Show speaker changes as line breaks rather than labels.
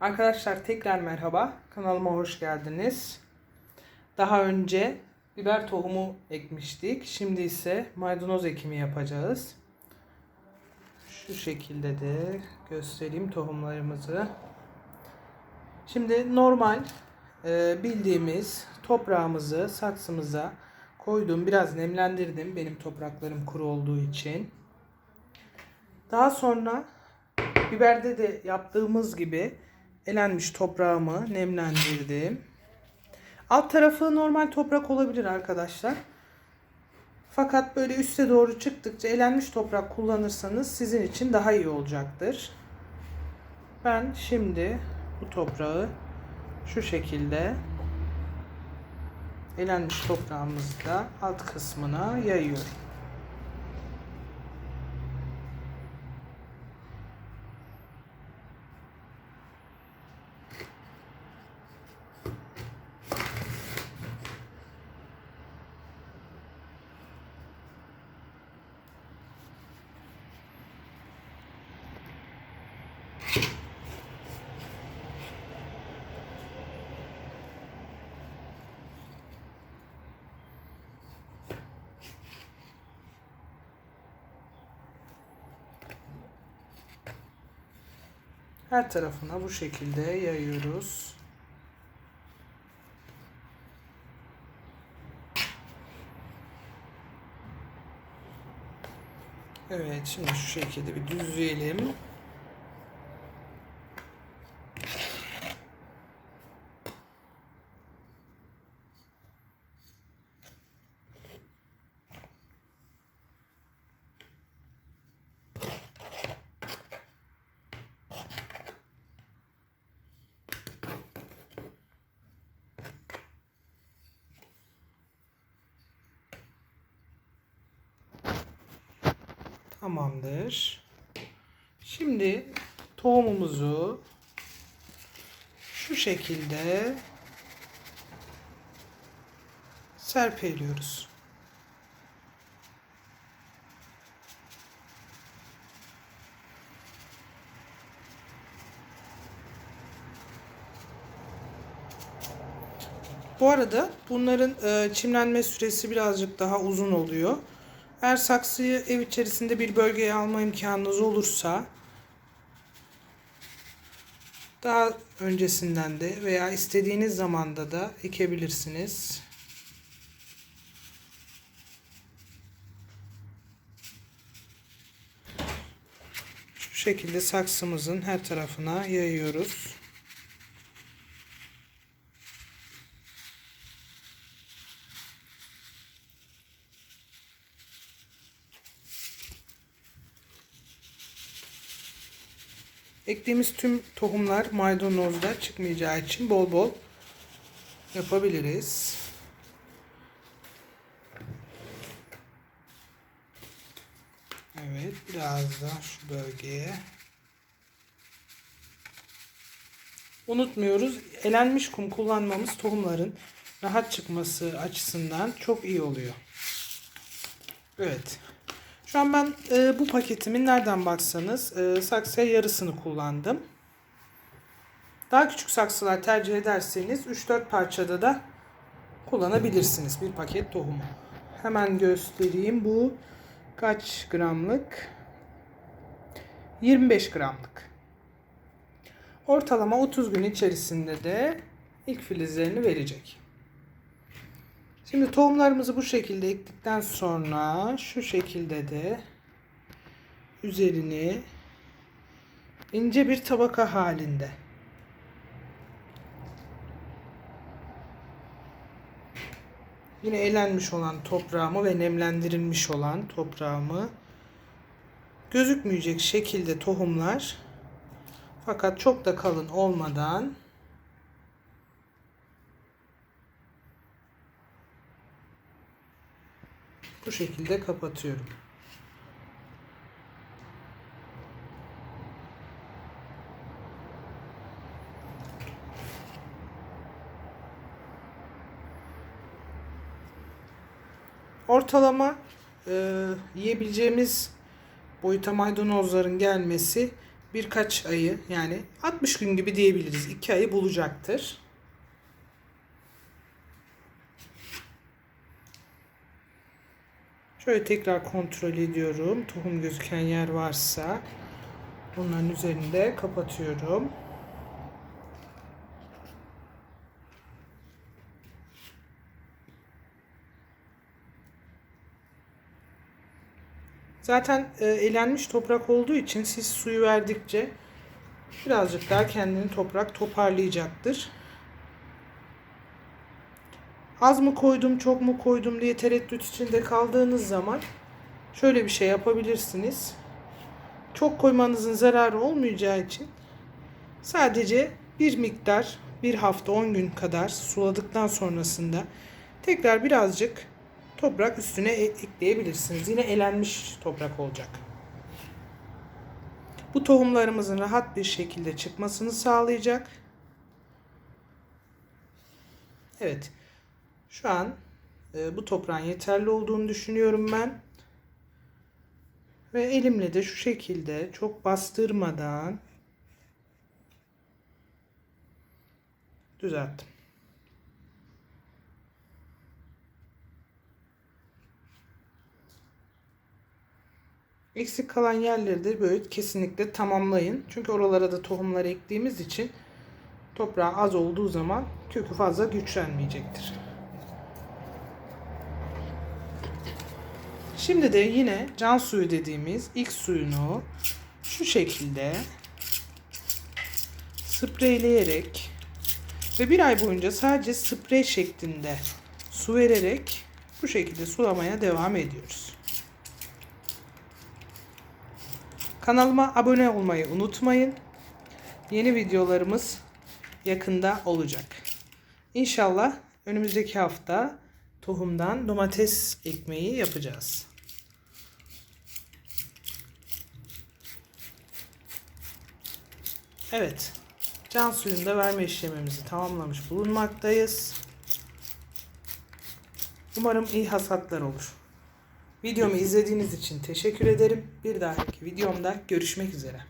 Arkadaşlar tekrar merhaba. Kanalıma hoş geldiniz. Daha önce biber tohumu ekmiştik. Şimdi ise maydanoz ekimi yapacağız. Şu şekilde de göstereyim tohumlarımızı. Şimdi normal e, bildiğimiz toprağımızı saksımıza koydum. Biraz nemlendirdim benim topraklarım kuru olduğu için. Daha sonra biberde de yaptığımız gibi elenmiş toprağımı nemlendirdim. Alt tarafı normal toprak olabilir arkadaşlar. Fakat böyle üste doğru çıktıkça elenmiş toprak kullanırsanız sizin için daha iyi olacaktır. Ben şimdi bu toprağı şu şekilde elenmiş toprağımızda alt kısmına yayıyorum. Her tarafına bu şekilde yayıyoruz. Evet, şimdi şu şekilde bir düzleyelim. Tamamdır. Şimdi tohumumuzu şu şekilde serpeliyoruz. Bu arada bunların e, çimlenme süresi birazcık daha uzun oluyor. Eğer saksıyı ev içerisinde bir bölgeye alma imkanınız olursa daha öncesinden de veya istediğiniz zamanda da ekebilirsiniz. Şu şekilde saksımızın her tarafına yayıyoruz. Ektiğimiz tüm tohumlar maydanozda çıkmayacağı için bol bol yapabiliriz. Evet biraz da şu bölgeye. Unutmuyoruz elenmiş kum kullanmamız tohumların rahat çıkması açısından çok iyi oluyor. Evet. Şu an ben e, bu paketimin nereden baksanız e, saksıya yarısını kullandım. Daha küçük saksılar tercih ederseniz 3-4 parçada da kullanabilirsiniz bir paket tohumu. Hemen göstereyim bu kaç gramlık? 25 gramlık. Ortalama 30 gün içerisinde de ilk filizlerini verecek. Şimdi tohumlarımızı bu şekilde ektikten sonra şu şekilde de üzerini ince bir tabaka halinde yine elenmiş olan toprağımı ve nemlendirilmiş olan toprağımı gözükmeyecek şekilde tohumlar fakat çok da kalın olmadan bu şekilde kapatıyorum. Ortalama e, yiyebileceğimiz boyuta maydanozların gelmesi birkaç ayı yani 60 gün gibi diyebiliriz. 2 ayı bulacaktır. Şöyle tekrar kontrol ediyorum. Tohum gözüken yer varsa bunların üzerinde kapatıyorum. Zaten e, elenmiş toprak olduğu için siz suyu verdikçe birazcık daha kendini toprak toparlayacaktır. Az mı koydum, çok mu koydum diye tereddüt içinde kaldığınız zaman şöyle bir şey yapabilirsiniz. Çok koymanızın zararı olmayacağı için sadece bir miktar bir hafta 10 gün kadar suladıktan sonrasında tekrar birazcık toprak üstüne e- ekleyebilirsiniz. Yine elenmiş toprak olacak. Bu tohumlarımızın rahat bir şekilde çıkmasını sağlayacak. Evet. Şu an e, bu toprağın yeterli olduğunu düşünüyorum ben. Ve elimle de şu şekilde çok bastırmadan düzelttim. Eksik kalan yerleri de böyle kesinlikle tamamlayın. Çünkü oralara da tohumları ektiğimiz için toprağı az olduğu zaman kökü fazla güçlenmeyecektir. Şimdi de yine can suyu dediğimiz ilk suyunu şu şekilde spreyleyerek ve bir ay boyunca sadece sprey şeklinde su vererek bu şekilde sulamaya devam ediyoruz. Kanalıma abone olmayı unutmayın. Yeni videolarımız yakında olacak. İnşallah önümüzdeki hafta tohumdan domates ekmeği yapacağız. Evet. Can suyunda verme işlemimizi tamamlamış bulunmaktayız. Umarım iyi hasatlar olur. Videomu izlediğiniz için teşekkür ederim. Bir dahaki videomda görüşmek üzere.